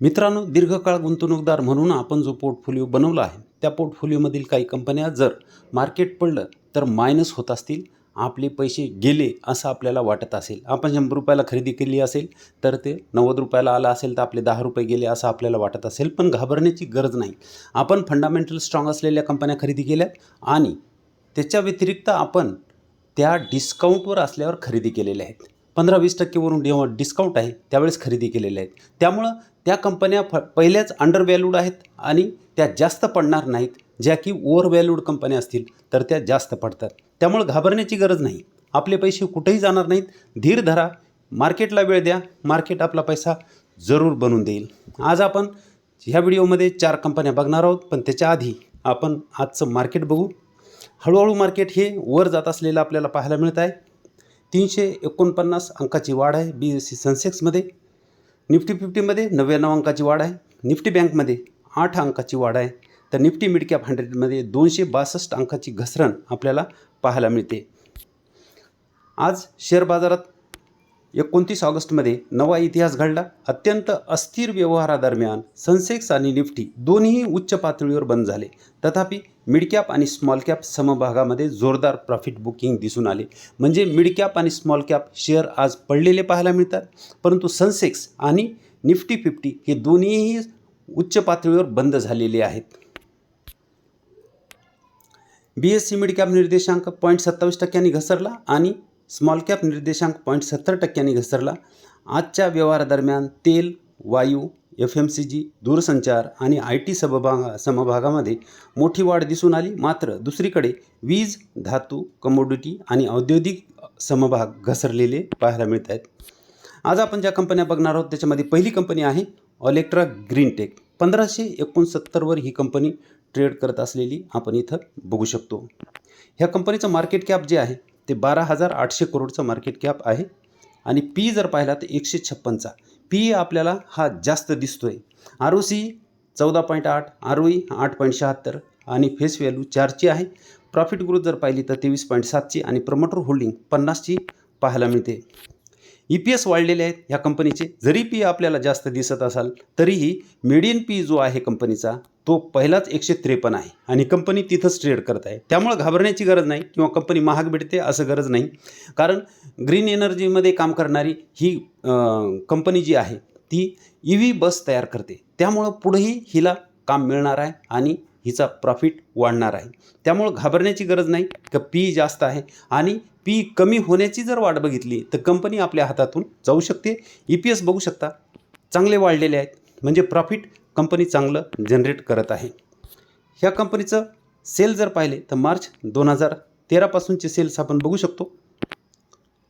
मित्रांनो दीर्घकाळ गुंतवणूकदार म्हणून आपण जो पोर्टफोलिओ बनवला आहे त्या पोर्टफोलिओमधील काही कंपन्या जर मार्केट पडलं तर मायनस होत असतील आपले पैसे गेले असं आपल्याला वाटत असेल. आपण शंभर रुपयाला खरेदी केली असेल तर ते नव्वद रुपयाला आलं असेल तर आपले दहा रुपये गेले असं आपल्याला वाटत असेल पण घाबरण्याची गरज नाही. आपण फंडामेंटल स्ट्रॉंग असलेल्या कंपन्या खरेदी केल्या आणि त्याच्या व्यतिरिक्त आपण त्या डिस्काउंटवर असल्यावर खरेदी केलेल्या आहेत. पंधरा वीस टक्केवरून जेव्हा डिस्काउंट आहे त्यावेळेस खरेदी केलेल्या आहेत. त्यामुळं त्या कंपन्या फ पहिल्याच अंडर व्हॅल्यूड आहेत आणि त्या जास्त पडणार नाहीत. ज्या की ओव्हर व्हॅल्यूड कंपन्या असतील तर त्या जास्त पडतात. त्यामुळं घाबरण्याची गरज नाही. आपले पैसे कुठेही जाणार नाहीत. धीर धरा. मार्केटला वेळ द्या. मार्केट आपला पैसा जरूर बनवून देईल. आज आपण ह्या व्हिडिओमध्ये चार कंपन्या बघणार आहोत. पण त्याच्या आधी आपण आजचं मार्केट बघू. हळूहळू मार्केट हे वर जात असलेलं आपल्याला पाहायला मिळत आहे. तीनशे एकोणपन्नास अंकाची वाढ आहे. बी एस सी सेन्सेक्समध्ये निफ्टी फिफ्टीमध्ये नव्याण्णव अंकाची वाढ आहे. निफ्टी बँकमध्ये आठ अंकाची वाढ आहे. तर निफ्टी मिडकॅप हंड्रेडमध्ये दोनशे बासष्ट अंकाची घसरण आपल्याला पाहायला मिळते. आज शेअर बाजारात एकोणतीस ऑगस्टमध्ये नवा इतिहास घडला. अत्यंत अस्थिर व्यवहारादरम्यान सनसेक्स आणि निफ्टी दोन्ही उच्च पातळीवर बंद झाले. तथापि मिडकॅप आणि स्मॉल कॅप समभागामध्ये जोरदार प्रॉफिट बुकिंग दिसून आले. म्हणजे मिडकॅप आणि स्मॉल कॅप शेअर आज पडलेले पाहायला मिळतात. परंतु सनसेक्स आणि निफ्टी फिफ्टी हे दोन्हीही उच्च पातळीवर बंद झालेले आहेत. बी एस सी मिडकॅप निर्देशांक पॉईंट सत्तावीस टक्क्यांनी घसरला आणि स्मॉल कॅप निर्देशांक पॉईंट सत्तर टक्क्यांनी घसरला. आजच्या व्यवहारादरम्यान तेल वायू एफ एम सी जी दूरसंचार आणि आय टी समभागा समभागामध्ये मोठी वाढ दिसून आली. मात्र दुसरीकडे वीज धातू कमोडिटी आणि औद्योगिक समभाग घसरलेले पाहायला मिळत आहेत आज आपण ज्या कंपन्या बघणार आहोत त्याच्यामध्ये पहिली कंपनी आहे ऑलेक्ट्रा ग्रीनटेक पंधराशे एकोणसत्तरवर ही कंपनी ट्रेड करत असलेली आपण इथं बघू शकतो. ह्या कंपनीचं मार्केट कॅप जे आहे ते बारा हजार आठशे करोडचं मार्केट कॅप आहे. आणि पी जर पाहिला तर एकशे छप्पनचा. पी आपल्याला हा जास्त दिसतो आहे आर ओ सी चौदा पॉईंट आठ आर ओ ई आठ पॉईंट शहात्तर आणि फेस व्हॅल्यू चारची आहे. प्रॉफिट ग्रोथ जर पाहिली तर तेवीस पॉईंट सातची आणि प्रमोटर होल्डिंग पन्नासची पाहायला मिळते. ई पी एस वाढलेले आहेत ह्या कंपनीचे जरी पी आपल्याला जास्त दिसत असाल तरीही मिडियन पी जो आहे कंपनीचा तो पहिलाच एकशे त्रेपन्न आहे. आणि कंपनी तिथंच ट्रेड करत आहे. त्यामुळं घाबरण्याची गरज नाही किंवा कंपनी महाग भेटते असं गरज नाही. कारण ग्रीन एनर्जीमध्ये काम करणारी ही कंपनी जी आहे ती ई व्ही बस तयार करते. त्यामुळं पुढेही हिला काम मिळणार आहे आणि हिचा प्रॉफिट वाढणार आहे. त्यामुळं घाबरण्याची गरज नाही. का पी जास्त आहे. आणि पी कमी होण्याची जर वाट बघितली तर कंपनी आपल्या हातातून जाऊ शकते. ई पी एस बघू शकता. चांगले वाढलेले आहेत. म्हणजे प्रॉफिट कंपनी चांगलं जनरेट करत आहे. ह्या कंपनीचं सेल जर पाहिले तर मार्च दोन हजार तेरापासूनचे सेल्स आपण बघू शकतो.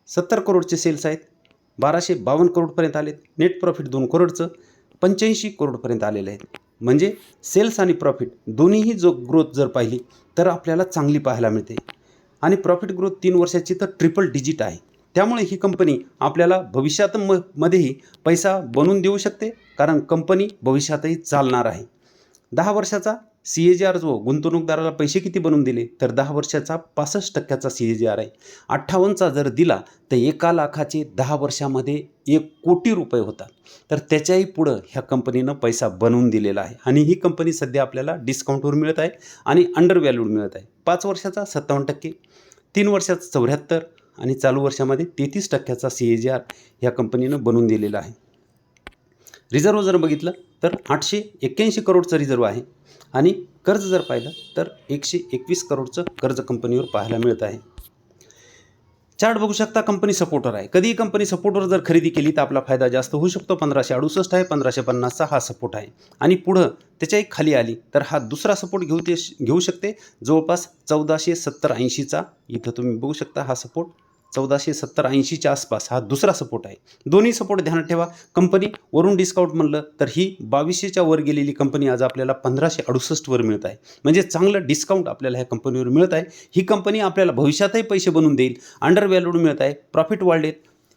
सत्तर करोडचे सेल्स आहेत. बाराशे बावन्न करोडपर्यंत आलेत. नेट प्रॉफिट दोन करोडचं पंच्याऐंशी करोडपर्यंत आलेलं आहे म्हणजे सेल्स आणि प्रॉफिट दोन्हीही जो ग्रोथ जर पाहिली तर आपल्याला चांगली पाहायला मिळते. आणि प्रॉफिट ग्रोथ तीन वर्षाची तर ट्रिपल डिजिट आहे. त्यामुळे ही कंपनी आपल्याला भविष्यात म मध्येही पैसा बनवून देऊ शकते कारण कंपनी भविष्यातही चालणार आहे. दहा वर्षाचा सी ए जी आर जो गुंतवणूकदाराला पैसे किती बनवून दिले तर दहा वर्षाचा पासष्ट टक्क्याचा सी ए जी आर आहे. अठ्ठावन्नचा जर दिला तर एका लाखाचे दहा वर्षामध्ये एक कोटी रुपये होतात. तर त्याच्याही पुढं ह्या कंपनीनं पैसा बनवून दिलेला आहे. आणि ही कंपनी सध्या आपल्याला डिस्काउंटवर मिळत आहे आणि अंडर व्हॅल्यूड मिळत आहे. पाच वर्षाचा सत्तावन्न टक्के तीन वर्षाचा चौऱ्याहत्तर आणि चालू वर्षामध्ये तेहतीस टक्क्याचा सी ए जी आर ह्या कंपनीनं बनवून दिलेला आहे. रिझर्व जर बघितलं तर आठशे एक्क्याऐंशी करोडचं रिझर्व आहे आणि कर्ज जर पाहिलं तर एकशे एकवीस करोडचं कर्ज कंपनीवर पाहायला मिळत आहे. चार्ट बघू शकता कंपनी सपोर्टर आहे. कधीही कंपनी सपोर्टवर जर खरेदी केली तर आपला फायदा जास्त होऊ शकतो. पंधराशे अडुसष्ट आहे पंधराशे पन्नासचा हा सपोर्ट आहे. आणि पुढं त्याच्या एक खाली आली तर हा दुसरा सपोर्ट घेऊ ते घेऊ शकते. जवळपास चौदाशे सत्तर ऐंशीचा इथं तुम्ही बघू शकता हा सपोर्ट. चौदाशे सत्तर ऐंशीच्या आसपास हा दुसरा सपोर्ट आहे. दोन्ही सपोर्ट ध्यानात ठेवा. कंपनी वरून डिस्काउंट म्हणलं तर ही बावीसशेच्या वर गेलेली कंपनी आज आपल्याला पंधराशे अडुसष्टवर मिळत आहे. म्हणजे चांगलं डिस्काउंट आपल्याला ह्या कंपनीवर मिळत आहे. ही कंपनी आपल्याला भविष्यातही पैसे बनवून देईल. अंडर व्हॅल्यूड मिळत आहे. प्रॉफिट वाढलेत.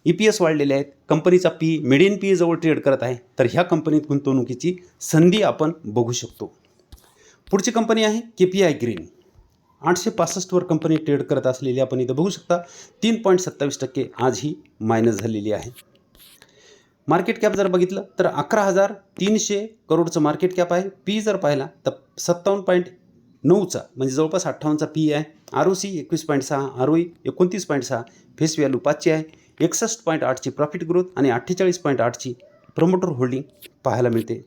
ई पी एस वाढलेले आहेत. कंपनीचा पी मिडियन पी जवळ ट्रेड करत आहे. तर ह्या कंपनीत गुंतवणुकीची संधी आपण बघू शकतो. पुढची कंपनी आहे के पी आय ग्रीन आठशे पासष्टवर कंपनी ट्रेड करत असलेली आपण इथं बघू शकता. तीन पॉईंट सत्तावीस टक्के आज ही मायनस झालेली आहे. मार्केट कॅप जर बघितलं तर अकरा हजार तीनशे करोडचं मार्केट कॅप आहे. पी जर पाहिला तर सत्तावन्न पॉईंट नऊचा म्हणजे जवळपास अठ्ठावन्नचा पी आहे. आर ओ सी एकवीस पॉईंट सहा आर ओ ई एकोणतीस पॉईंट सहा फेस व्हॅल्यू पाचची आहे. एकसष्ट पॉईंट आठची प्रॉफिट ग्रोथ आणि अठ्ठेचाळीस पॉईंट आठची प्रमोटर होल्डिंग पाहायला मिळते.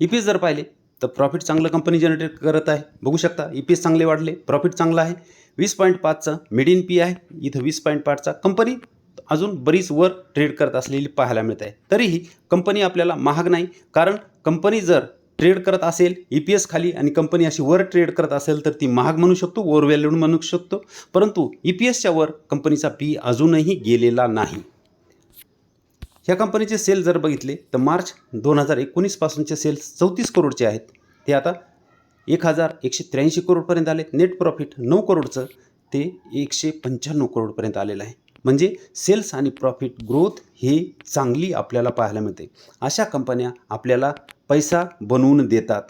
ई पी एस जर पाहिले तर प्रॉफिट चांगलं कंपनी जनरेट करत आहे. बघू शकता ई पी एस चांगले वाढले प्रॉफिट चांगलं आहे. वीस पॉईंट पाचचं इन पी आहे. इथं वीस पॉईंट पाचचा कंपनी अजून बरीच वर ट्रेड करत असलेली पाहायला मिळत आहे. तरीही कंपनी आपल्याला महाग नाही. कारण कंपनी जर ट्रेड करत असेल ई पी एस खाली आणि कंपनी अशी वर ट्रेड करत असेल तर ती महाग म्हणू शकतो ओव्हर व्हॅल्यूड म्हणू शकतो. परंतु ई पी एसच्या वर कंपनीचा पी अजूनही गेलेला नाही. ह्या कंपनीचे सेल जर बघितले तर मार्च दोन हजार एकोणीसपासूनचे सेल्स चौतीस करोडचे आहेत. ते आता एक हजार एकशे त्र्याऐंशी करोडपर्यंत आले. नेट प्रॉफिट नऊ करोडचं ते एकशे पंच्याण्णव करोडपर्यंत आलेलं आहे. म्हणजे सेल्स आणि प्रॉफिट ग्रोथ हे चांगली आपल्याला पाहायला मिळते. अशा कंपन्या आपल्याला पैसा बनवून देतात.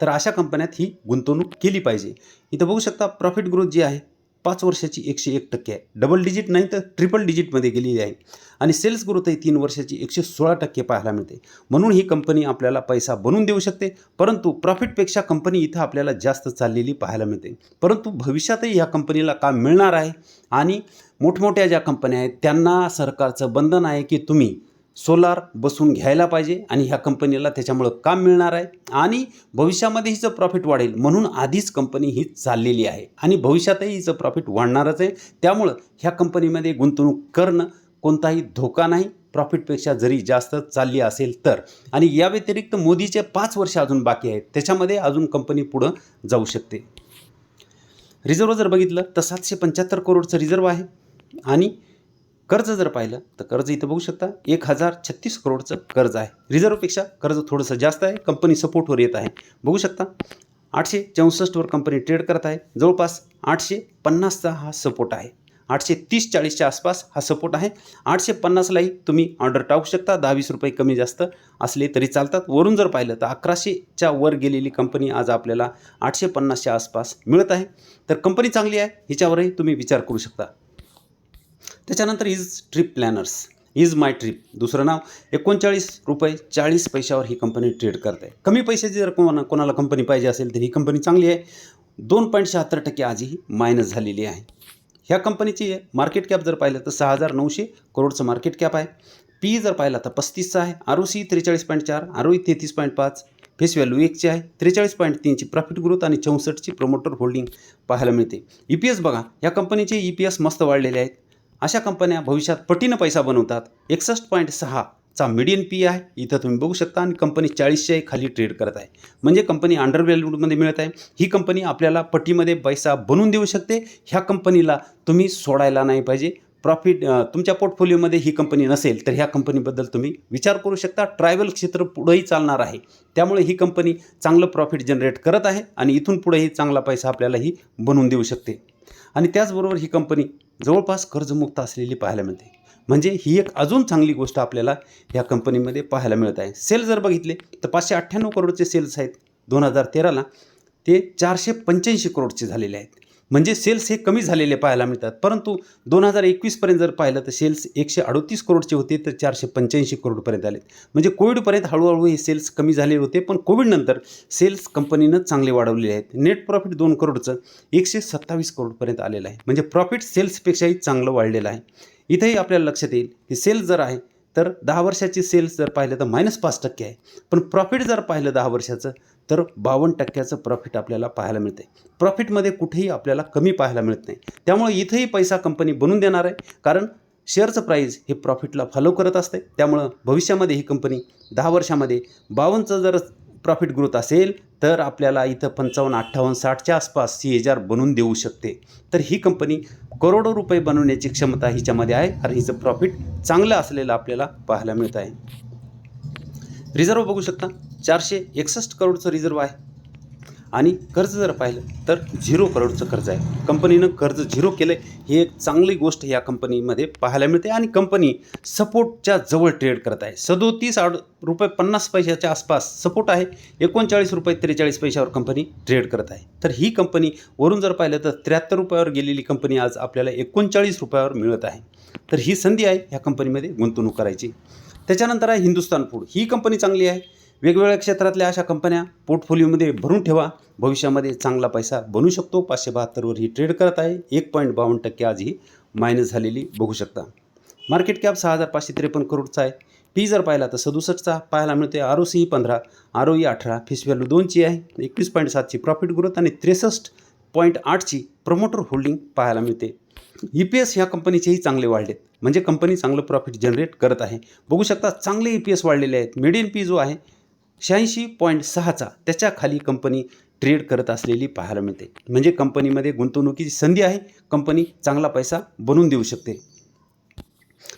तर अशा कंपन्यात ही गुंतवणूक केली पाहिजे. इथं बघू शकता प्रॉफिट ग्रोथ जी आहे पाच वर्षाची एकशे एक टक्के आहे. डबल डिजिट नाही तर ट्रिपल डिजिटमध्ये गेलेली आहे. आणि सेल्स ग्रोथ तीन वर्षाची एकशे सोळा टक्के पाहायला मिळते. म्हणून ही कंपनी आपल्याला पैसा बनवून देऊ शकते. परंतु प्रॉफिटपेक्षा कंपनी इथं आपल्याला जास्त चाललेली पाहायला मिळते. परंतु भविष्यातही ह्या कंपनीला काम मिळणार आहे. आणि मोठमोठ्या ज्या कंपन्या आहेत त्यांना सरकारचं बंधन आहे की तुम्ही सोलार बसून घ्यायला पाहिजे आणि ह्या कंपनीला त्याच्यामुळं काम मिळणार आहे. आणि भविष्यामध्ये हिचं प्रॉफिट वाढेल म्हणून आधीच कंपनी ही चाललेली आहे. आणि भविष्यातही हिचं प्रॉफिट वाढणारच आहे. त्यामुळं ह्या कंपनीमध्ये गुंतवणूक करणं कोणताही धोका नाही. प्रॉफिटपेक्षा जरी जास्त चालली असेल तर. आणि या व्यतिरिक्त मोदीचे पाच वर्ष अजून बाकी आहेत. त्याच्यामध्ये अजून कंपनी पुढं जाऊ शकते. रिझर्व जर बघितलं तर सातशे पंच्याहत्तर करोडचं रिझर्व आहे. आणि कर्ज जर पाहिलं तर कर्ज इथं बघू शकता एक हजार छत्तीस करोडचं कर्ज आहे. रिझर्वपेक्षा कर्ज थोडंसं जास्त आहे कंपनी सपोर्टवर येत आहे. बघू शकता आठशे चौसष्टवर कंपनी ट्रेड करत आहे. जवळपास आठशे पन्नासचा हा सपोर्ट आहे. आठशे तीस चाळीसच्या आसपास हा सपोर्ट आहे. आठशे पन्नासलाही तुम्ही ऑर्डर टाकू शकता. दहा वीस रुपये कमी जास्त असले तरी चालतात. वरून जर पाहिलं तर अकराशेच्या वर गेलेली कंपनी आज आपल्याला आठशे पन्नासच्या आसपास मिळत आहे. तर कंपनी चांगली आहे हिच्यावरही तुम्ही विचार करू शकता. त्याच्यानंतर Ease Trip Planners Ease My Trip दुसरं नाव एकोणचाळीस रुपये चाळीस पैशावर ही कंपनी ट्रेड करते कमी पैशाची जर कोणा कोणाला कंपनी पाहिजे असेल तर ही कंपनी चांगली आहे. दोन पॉईंट शहात्तर टक्के आजही मायनस झालेली आहे. ह्या कंपनीची मार्केट कॅप जर पाहिलं तर सहा हजार नऊशे करोडचं मार्केट कॅप आहे. पी जर पाहिला तर पस्तीसचा आहे. आर ओ सी त्रेचाळीस पॉईंट चार आर ओ ई तेहतीस पॉईंट पाच फेस व्हॅल्यू एकची आहे. त्रेचाळीस पॉईंट तीनची प्रॉफिट ग्रोथ आणि चौसष्टची प्रमोटर होल्डिंग पाहायला मिळते. ई पी एस बघा या कंपनीचे ई पी एस मस्त वाढलेले आहेत. अशा कंपन्या भविष्यात पटीनं पैसा बनवतात. एकसष्ट पॉईंट सहाचा मिडियन पी आहे. इथं तुम्ही बघू शकता आणि कंपनी चाळीसच्या खाली ट्रेड करत आहे. म्हणजे कंपनी अंडर व्हॅल्यूडमध्ये मिळत आहे. ही कंपनी आपल्याला पटीमध्ये पैसा बनवून देऊ शकते. ह्या कंपनीला तुम्ही सोडायला नाही पाहिजे. प्रॉफिट तुमच्या पोर्टफोलिओमध्ये ही कंपनी नसेल तर ह्या कंपनीबद्दल तुम्ही विचार करू शकता. ट्रॅव्हल क्षेत्र पुढंही चालणार आहे. त्यामुळे ही कंपनी चांगलं प्रॉफिट जनरेट करत आहे आणि इथून पुढेही चांगला पैसा आपल्याला ही बनवून देऊ शकते. आणि त्याचबरोबर ही कंपनी जवळपास कर्जमुक्त असलेली पाहायला मिळते. म्हणजे ही एक अजून चांगली गोष्ट आपल्याला या कंपनीमध्ये पाहायला मिळत आहे. सेल जर बघितले तर पाचशे अठ्ठ्याण्णव करोडचे सेल्स आहेत. दोन हजार तेराला ते चारशे पंच्याऐंशी करोडचे झालेले आहेत. म्हणजे सेल्स हे कमी झालेले पाहायला मिळतात. परंतु दोन हजार एकवीसपर्यंत जर पाहिलं तर सेल्स एकशे अडतीस करोडचे होते तर चारशे पंच्याऐंशी करोडपर्यंत आले. म्हणजे कोविडपर्यंत हळूहळू हे सेल्स कमी झाले होते पण कोविडनंतर सेल्स कंपनीनं चांगले वाढवलेले आहेत. नेट प्रॉफिट दोन करोडचं एकशे सत्तावीस करोडपर्यंत आलेलं आहे. म्हणजे प्रॉफिट सेल्सपेक्षाही चांगलं वाढलेलं आहे. इथेही आपल्याला लक्षात येईल की सेल्स जर आहे तर दहा वर्षाची सेल्स जर पाहिलं तर मायनस पाच टक्के आहे. पण प्रॉफिट जर पाहिलं दहा वर्षाचं तर बावन्न टक्क्याचं प्रॉफिट आपल्याला पाहायला मिळते प्रॉफिटमध्ये कुठेही आपल्याला कमी पाहायला मिळत नाही. त्यामुळे इथंही पैसा कंपनी बनून देणार आहे. कारण शेअरचं प्राईज हे प्रॉफिटला फॉलो करत असते त्यामुळं भविष्यामध्ये ही कंपनी दहा वर्षामध्ये बावन्नचं जर प्रॉफिट ग्रोथ असेल तर आपल्याला इथं पंचावन्न अठ्ठावन्न साठच्या आसपास सी एच आर बनवून देऊ शकते. तर ही कंपनी करोडो रुपये बनवण्याची क्षमता हिच्यामध्ये आहे आणि हिचं प्रॉफिट चांगलं असलेलं आपल्याला पाहायला मिळत आहे. रिझर्व बघू शकता. चारशे एकसष्ट करोडचं रिझर्व आहे. आणि कर्ज जर पाहिलं तर झिरो करोडचं कर्ज आहे. कंपनीनं कर्ज झिरो केलं आहे ही एक चांगली गोष्ट या कंपनीमध्ये पाहायला मिळते आणि कंपनी सपोर्टच्या जवळ ट्रेड करत आहे. सदोतीस आड रुपये पन्नास पैशाच्या आसपास सपोर्ट आहे. एकोणचाळीस रुपये त्रेचाळीस पैशावर कंपनी ट्रेड करत आहे. तर ही कंपनी वरून जर पाहिलं तर त्र्याहत्तर रुपयावर गेलेली कंपनी आज आपल्याला एकोणचाळीस रुपयावर मिळत आहे. तर ही संधी आहे ह्या कंपनीमध्ये गुंतवणूक करायची. त्याच्यानंतर आहे हिंदुस्तान फूड. ही कंपनी चांगली आहे. वेगवेगळ्या क्षेत्रातल्या अशा कंपन्या पोर्टफोलिओमध्ये भरून ठेवा. भविष्यामध्ये चांगला पैसा बनू शकतो. पाचशे बहात्तरवर ही ट्रेड करत आहे. एक पॉईंट बावन्न टक्के आज ही मायनस झालेली बघू शकता. मार्केट कॅप सहा हजार पाचशे त्रेपन्न करोडचा आहे. पी जर पाहिला तर सदुसष्टचा पाहायला मिळते आर ओ सी पंधरा आर ओ ई अठरा फिस व्हॅल्यू दोनची आहे. एकवीस पॉईंट सातची प्रॉफिट ग्रोथ आणि त्रेसष्ट पॉईंट आठची प्रमोटर होल्डिंग पाहायला मिळते. ई पी एस ह्या कंपनीचेही चांगले वाढलेत. म्हणजे कंपनी चांगलं प्रॉफिट जनरेट करत आहे. बघू शकता चांगले ई पी एस वाढलेले आहेत. मिडियन पी जो आहे शहाऐंशी पॉईंट सहाचा त्याच्याखाली कंपनी ट्रेड करत असलेली पाहायला मिळते. म्हणजे कंपनीमध्ये गुंतवणुकीची संधी आहे कंपनी चांगला पैसा बनवून देऊ शकते.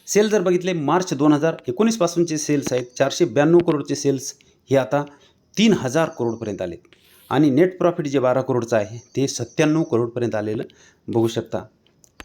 सेल जर बघितले मार्च दोन हजार एकोणीसपासूनचे सेल्स आहेत. चारशे ब्याण्णव करोडचे सेल्स हे आता तीन हजार करोडपर्यंत आले. आणि नेट प्रॉफिट जे बारा करोडचं आहे ते सत्त्याण्णव करोडपर्यंत आलेलं बघू शकता.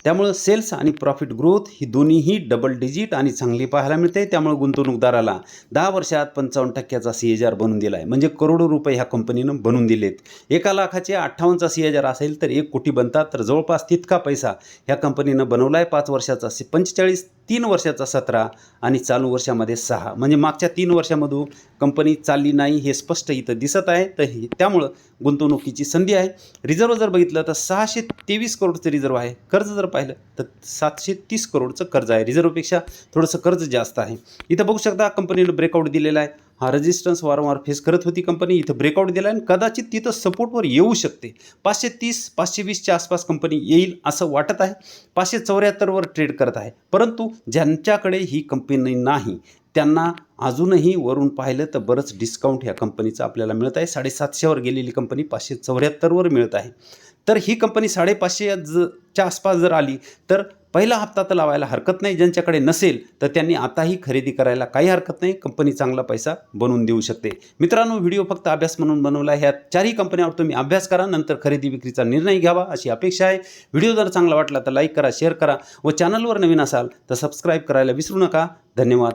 त्यामुळं सेल्स आणि प्रॉफिट ग्रोथ ही दोन्हीही डबल डिजिट आणि चांगली पाहायला मिळते. त्यामुळे गुंतवणूकदाराला दहा वर्षात पंचावन्न टक्क्याचा सी एच आर बनवून दिला आहे म्हणजे करोडो रुपये ह्या कंपनीनं बनून दिलेत. एका लाखाचे अठ्ठावन्नचा सी एच आर असेल तर एक कोटी बनतात. तर जवळपास तितका पैसा ह्या कंपनीनं बनवला आहे पाच वर्षाचा सी पंचेचाळीस तीन वर्षाचा सतरा आणि चालू वर्षामध्ये सहा. म्हणजे मागच्या तीन वर्षामधून कंपनी चालली नाही हे स्पष्ट इथं दिसत आहे. तर हे त्यामुळं गुंतवणुकीची संधी आहे. रिझर्व जर बघितलं तर सहाशे तेवीस करोडचं रिझर्व आहे. कर्ज जर पाहिलं तर सातशे तीस करोडचं कर्ज आहे. रिझर्वपेक्षा थोडंसं कर्ज जास्त आहे. इथं बघू शकता कंपनीनं ब्रेकआउट दिलेला आहे. हा रेजिस्टन्स वारंवार फेस करत होती कंपनी इथं ब्रेकआउट दिला आणि कदाचित तिथं सपोर्टवर येऊ शकते. पाचशे तीस पाचशे वीसच्या आसपास कंपनी येईल असं वाटत आहे. पाचशे चौऱ्याहत्तरवर ट्रेड करत आहे. परंतु ज्यांच्याकडे ही कंपनी नाही त्यांना अजूनही वरून पाहिलं तर बरंच डिस्काउंट ह्या कंपनीचं आपल्याला मिळत आहे. साडेसातशेवर गेलेली कंपनी पाचशे चौऱ्याहत्तरवर मिळत आहे. तर ही कंपनी साडेपाचशे ज च्या आसपास जर आली तर पहिला हप्ता तर लावायला हरकत नाही. ज्यांच्याकडे नसेल तर त्यांनी आताही खरेदी करायला काही हरकत नाही. कंपनी चांगला पैसा बनवून देऊ शकते. मित्रांनो व्हिडिओ फक्त अभ्यास म्हणून बनवला ह्या चारही कंपन्यावर तुम्ही अभ्यास करा नंतर खरेदी विक्रीचा निर्णय घ्यावा अशी अपेक्षा आहे. व्हिडिओ जर चांगला वाटला तर लाईक करा शेअर करा व चॅनलवर नवीन असाल तर सबस्क्राईब करायला विसरू नका. धन्यवाद.